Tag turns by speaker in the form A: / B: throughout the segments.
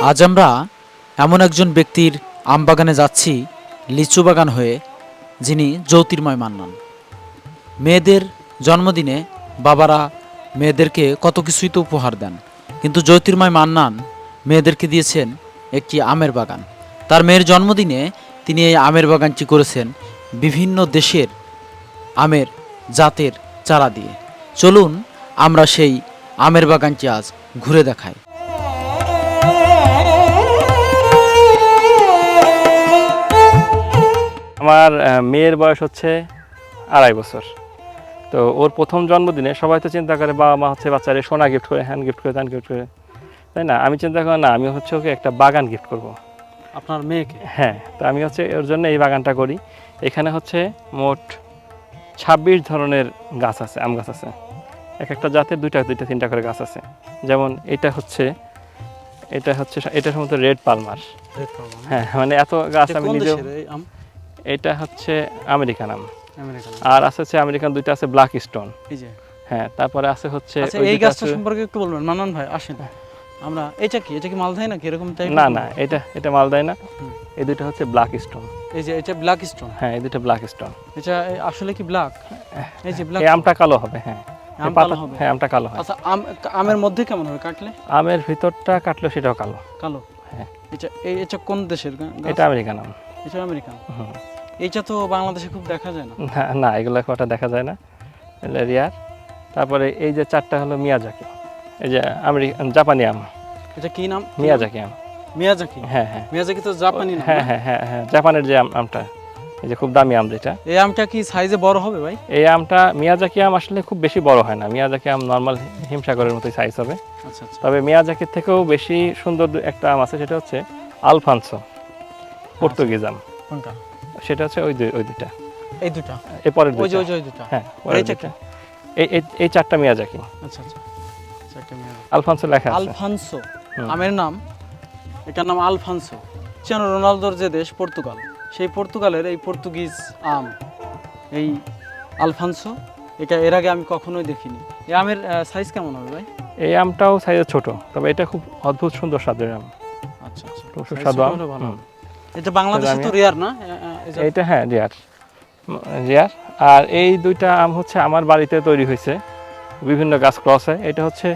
A: আজ আমরা এমন একজন ব্যক্তির আম বাগানে যাচ্ছি, লিচু বাগান হয়ে, যিনি জ্যোতির্ময় মান্নান। মেয়েদের জন্মদিনে বাবারা মেয়েদেরকে কত কিছুই তো উপহার দেন, কিন্তু জ্যোতির্ময় মান্নান মেয়েদেরকে দিয়েছেন একটি আমের বাগান। তার মেয়ের জন্মদিনে তিনি এই আমের বাগানটি করেছেন বিভিন্ন দেশের আমের জাতের চারা দিয়ে। চলুন আমরা সেই আমের বাগানটি আজ ঘুরে দেখাই।
B: আমার মেয়ের বয়স হচ্ছে আড়াই বছর। তো ওর প্রথম জন্মদিনে সবাই তো চিন্তা করে বাবা মা হচ্ছে বাচ্চারে সোনা গিফট করে হ্যান্ড গিফট করে ত্যান গিফট করে। তাই না? আমি চিন্তা করি না আমি হচ্ছে ওকে একটা বাগান গিফট করব।
A: আপনার মেয়েকে?
B: হ্যাঁ তো আমি হচ্ছে ওর জন্য এই বাগানটা করি। এখানে হচ্ছে মোট ছাব্বিশ ধরনের গাছ আছে আম গাছ আছে। এক একটা জাতের দুইটা দুইটা তিনটা করে গাছ আছে। যেমন এটা হচ্ছে এটা হচ্ছে এটা সম্ভবত রেড পালমার হ্যাঁ মানে এত গাছ আমি নিজেও এটা হচ্ছে আমেরিকান আম আর আছে হচ্ছে আমেরিকান দুইটা আছে ব্ল্যাক স্টোন
C: এই যে।
B: হ্যাঁ তারপরে আছে হচ্ছে
C: আচ্ছা এই গাছটা সম্পর্কে একটু বলবেন। মানান ভাই আসেন। আমরা এটা কি? এটা কি মালদাই নাকি এরকম টাইপ
B: না না এটা এটা মালদায় না। এই দুইটা হচ্ছে ব্ল্যাক স্টোন
C: এই যে এটা ব্ল্যাক স্টোন
B: হ্যাঁ এই দুইটা ব্ল্যাক স্টোন
C: এটা আসলে কি ব্ল্যাক এই যে ব্ল্যাক
B: এই আমটা কালো হবে হ্যাঁ।
C: আম কালো হবে।
B: হ্যাঁ আমটা কালো হয়।
C: আচ্ছা আম আমের মধ্যে কেমন হবে? কাটলে?
B: আমের ভিতরটা কাটলেও সেটাও কালো।
C: কালো?
B: হ্যাঁ।
C: এটা এই এটা কোন দেশের
B: এটা আমেরিকান আম
C: এটা আমেরিকান।
B: হুম।
C: এইটা তো বাংলাদেশে খুব দেখা যায় না।
B: না না এগুলো একটা দেখা যায় না। রিয়ার। তারপরে এই যে চারটা হলো মিয়াজাকি। এই যে আমেরিকান জাপানি আম।
C: এটা কি নাম?
B: মিয়াজাকি আম।
C: মিয়াজাকি?
B: হ্যাঁ হ্যাঁ।
C: মিয়াজাকি তো জাপানি নাম
B: হ্যাঁ হ্যাঁ হ্যাঁ হ্যাঁ জাপানের যে আম- আমটা। এই যে খুব দামি আম যেটা।
C: এই আমটা কি সাইজে বড় হবে ভাই?
B: এই আমটা মিয়াজাকি আম আসলে খুব বেশি বড় হয় না। মিয়াজাকি আম নর্মাল হিমসাগরের মতোই সাইজ হবে।
C: আচ্ছা আচ্ছা।
B: তবে মিয়াজাকির থেকেও বেশি সুন্দর একটা আম আছে সেটা হচ্ছে আলফানসো পর্তুগিজ আম।
C: কোনটা?
B: সেটা হচ্ছে ওই দুই- ওই দুইটা।
C: এই দুটা
B: এই পরের
C: ওই যে ওই যে ওই দুটা
B: হ্যাঁ পরের
C: এইটা
B: এই এই- এই চারটা মিয়াজাকি
C: আচ্ছা আচ্ছা। আচ্ছা, একটা মিয়াজাকি।
B: আলফানসো লেখা আছে।
C: আলফানসো। আমের নাম এটার নাম আলফানসো। যেন রোনালদোর যে দেশ পর্তুগাল। সেই পর্তুগালের এই পর্তুগিজ আম এই আলফানসো এটা এর আগে আমি কখনোই দেখিনি। এই আমের সাইজ কেমন হবে ভাই?
B: এই আমটাও সাইজে ছোট তবে এটা খুব অদ্ভুত সুন্দর স্বাদের আম।
C: আচ্ছা আচ্ছা।
B: খুব সুস্বাদু আম।
C: ভালো এটা বাংলাদেশে তো রেয়ার না?
B: এইটা হ্যাঁ রিয়ার রিয়ার আর এই দুইটা আম হচ্ছে আমার বাড়িতে তৈরি হয়েছে। বিভিন্ন গাছ ক্রসে। এটা হচ্ছে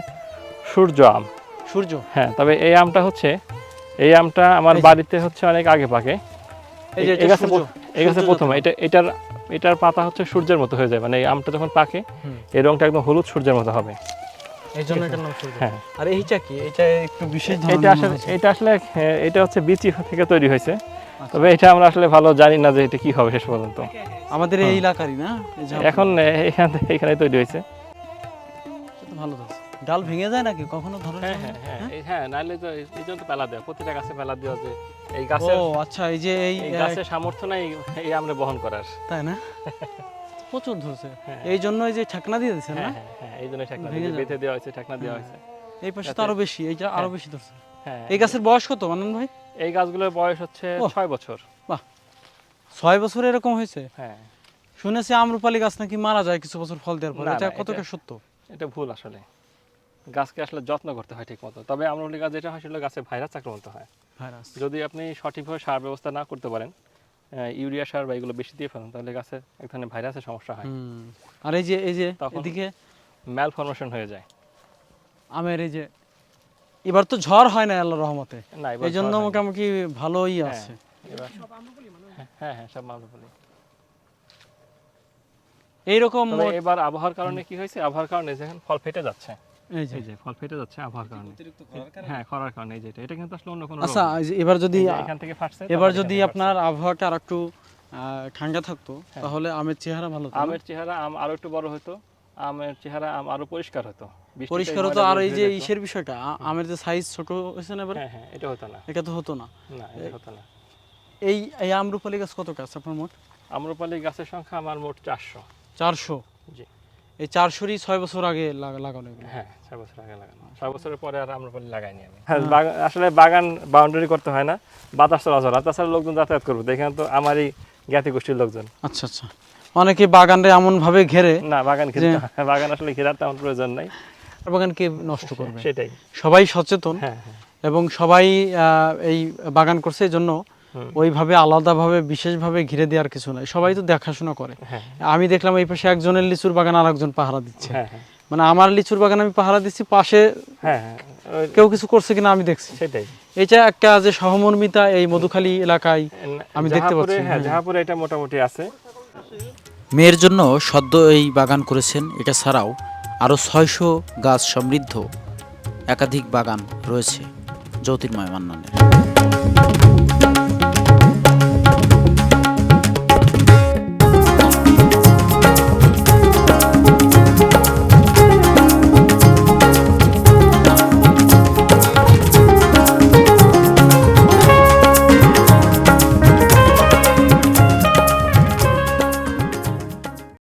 B: সূর্য আম।
C: সূর্য?
B: হ্যাঁ তবে এই আমটা হচ্ছে এই আমটা আমার বাড়িতে হচ্ছে অনেক আগে পাকে।
C: এই
B: গাছে এই গাছে প্রথম। এটা এটার এটার পাতা হচ্ছে সূর্যের মতো হয়ে যায়। মানে এই আমটা যখন পাকে এই রংটা একদম হলুদ সূর্যের মতো হবে।
C: এই জন্য এটার নাম সূর্য।
B: হ্যাঁ।
C: আর এইটা কি? এটা একটু বিশেষ
B: এটা আসলে এটা আসলে হ্যাঁ, এটা হচ্ছে বিচি থেকে তৈরি হয়েছে। তবে এটা আমরা আসলে ভালো জানি না যে এটা কি হবে শেষ পর্যন্ত।
C: আমাদের এই এলাকারই না?
B: এখন এখান থেকে এখানে তৈরি হয়েছে।
C: ভালো ডাল ভেঙে যায় নাকি? কখনো ধরে
B: হ্যাঁ হ্যাঁ হ্যাঁ এই- হ্যাঁ নাহলে তো এই- জন্য তো পেলা দেওয়া প্রতিটা গাছে পেলা দেওয়া যে এই গাছের
C: ও আচ্ছা এই যে এই
B: গাছের সামর্থ্য নাই এই আমরা বহন করার।
C: তাই না? প্রচুর ধরছে।
B: হ্যাঁ।
C: এই জন্য এই যে ঠাকনা দিয়ে দিচ্ছেন না?
B: হ্যাঁ হ্যাঁ হ্যাঁ এই জন্য ঠাকনা দিয়ে বেঁধে দেওয়া হয়েছে ঠাকনা দেওয়া
C: হ্যাঁ।
B: হয়েছে।
C: এই পাশে তো আরও বেশি এইটা আরও
B: হ্যাঁ।
C: বেশি ধরছে।
B: হ্যাঁ
C: এই গাছের বয়স কত মানন ভাই?
B: এই গাছগুলোর বয়স হচ্ছে ছয় বছর।
C: ছয় বছর এরকম হয়েছে?
B: হ্যাঁ।
C: শুনেছি আমরুপালি গাছ নাকি মারা যায় কিছু বছর ফল দেওয়ার পর। এটা কতটা সত্য?
B: এটা ভুল আসলে। গাছকে আসলে যত্ন করতে হয় ঠিক মতো তবে আমরুলি গাছ যেটা হয় সেটা গাছে ভাইরাস আক্রমণ হয়।
C: ভাইরাস।
B: যদি আপনি সঠিকভাবে সার ব্যবস্থা না করতে পারেন ইউরিয়া সার বা এগুলো বেশি দিয়ে ফেলেন তাহলে গাছে এক ধরনের ভাইরাসের সমস্যা হয়।
C: আর এই যে এই যে এদিকে?
B: ম্যাল ফরমেশন হয়ে যায়।
C: আমের এই যে এবার তো ঝড় হয় না আল্লাহ রহমতে এই জন্য মোটামুটি ভালোই
B: হ্যাঁ,
C: আছে।
B: এবার হ্যাঁ, হ্যাঁ হ্যাঁ সব
C: এইরকম
B: এবার আবহাওয়ার কারণে কি হয়েছে? আবহাওয়ার কারণে দেখেন ফল ফেটে যাচ্ছে।
C: এই যে।
B: যে ফল ফেটে যাচ্ছে আবহাওয়ার কারণে। হ্যাঁ খরার কারণে এই যেটা এটা কিন্তু আসলে অন্য কোনো
C: আচ্ছা এবার যদি
B: এখান থেকে ফাটছে
C: এবার যদি আপনার আবহাওয়াটা আর একটু ঠান্ডা থাকতো
B: হ্যাঁ।
C: তাহলে আমের চেহারা ভালো হতো
B: আমের চেহারা আম আরও একটু বড় হতো। আমের চেহারা আম আরও পরিষ্কার হতো।
C: পরিষ্কার হতো আর এই যে ইসের বিষয়টা আমের যে সাইজ ছোট হয়েছে না এবার?
B: হ্যাঁ হ্যাঁ এটা হতো না।
C: এটা তো হতো না।
B: না এটা হতো না।
C: এই এই আমরুপালি গাছ কত গাছ আপনার মোট?
B: আম্রপালি গাছের সংখ্যা আমার মোট চারশো।
C: চারশো?
B: জি।
C: এই চারশোরই ছয় বছর আগে লাগানো
B: হ্যাঁ ছয় বছর আগে লাগানো। ছয় বছরের পরে আর আম্রপালি লাগাইনি আমি। হ্যাঁ আসলে বাগান বাউন্ডারি করতে হয় না। বাতাস চলাচল আর তাছাড়া লোকজন যাতায়াত করব। দেখেন তো আমারই জ্ঞাতি গোষ্ঠীর লোকজন।
C: আচ্ছা আচ্ছা। অনেকে বাগানরে এমন ভাবে ঘেরে
B: না বাগান ঘিরে বাগান আসলে ঘেরার তেমন প্রয়োজন নাই।
C: বাগানকে নষ্ট করবে?
B: সেটাই।
C: সবাই সচেতন
B: হ্যাঁ হ্যাঁ।
C: এবং সবাই এই বাগান করছে এই জন্য। ওইভাবে আলাদাভাবে বিশেষভাবে ঘিরে দেওয়ার কিছু নাই। সবাই তো দেখাশোনা করে।
B: হ্যাঁ
C: আমি দেখলাম এই পাশে একজনের লিচুর বাগান আর একজন পাহারা দিচ্ছে। মানে আমার লিচুর বাগান আমি পাহারা দিচ্ছি পাশে কেউ কিছু করছে কিনা আমি দেখছি।
B: সেটাই।
C: এটা একটা যে সহমর্মিতা এই মধুখালী এলাকায় আমি দেখতে পাচ্ছি,
B: হ্যাঁ
C: হ্যাঁ।
B: জাহাপুরে এটা মোটামুটি আছে।
A: মেয়ের জন্য সদ্য এই বাগান করেছেন, এটা ছাড়াও আরও ছয়শো গাছ সমৃদ্ধ একাধিক বাগান রয়েছে জ্যোতির্ময় মান্নানের।